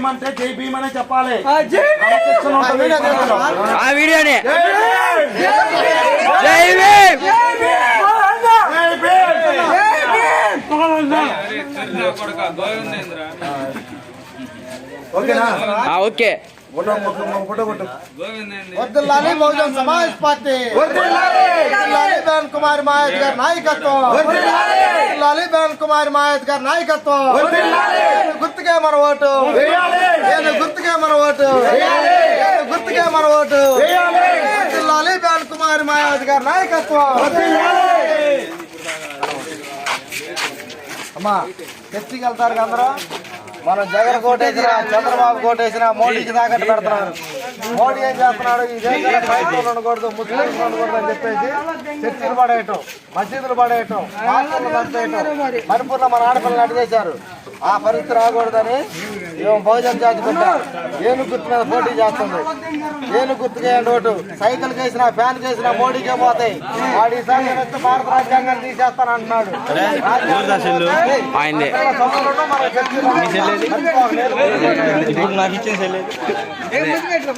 భీమ్ అంటే జై భీమ్ అనే చెప్పాలి ఆ, జై భీమ్! క్రమశిక్షణ ఉంటుంది. ఆ వీడియోనే జై భీమ్! జై భీమ్ జై భీమ్! మహారాజా! జై భీమ్! జై భీమ్! మహారాజా! ఓకేనా ఆ, ఓకే. వద్దులాలి బహుజన్ సమాజ్ పార్టీ! వద్దులాలి కుమార్ మాయత్ గారి నాయకత్వం వద్దులాలి బేన్ కుమార్ మాయత్ గారి నాయకత్వం. గుర్తుకే మన ఓటు. గుర్తుకే మన ఓటు. గుర్తుకే మన ఓటు! వద్దులాలి బేన్ కుమార్ మాయత్ గారి నాయకత్వం! అమ్మా చర్చికి వెళ్తారు అందరూ మనం జగన్ కోటేసిన చంద్రబాబు కోటేసిన మోడీకి తాకట్టు పెడుతున్నారు. మోడీ ఏం చేస్తున్నాడు? ఈ దేశంలో క్రైస్తవులు ఉండకూడదు ముస్లింలు ఉండకూడదు అని చెప్పేసి చర్చిలు పడేయటం మసీదులు పడేయటం మణిపూర్లో మన ఆడపిల్లలు అడిగేశారు ఆ పరిస్థితి రాకూడదని మేము బహుజన జాతి ఏను గుర్తు మీద పోటీ చేస్తుంది. ఏను గుర్తుకేయండి ఓటు సైకిల్ కేసిన ఫ్యాన్ కేసిన మోడీకే పోతాయి. వాడి ఈసారి భారత రాజ్యాంగాన్ని తీసేస్తాను అంటున్నాడు. రాజ్యాంగం ఆయనదే. సొంతంలో మన చర్చిలో మర్చిపోవాలి. నాకు ఇచ్చిన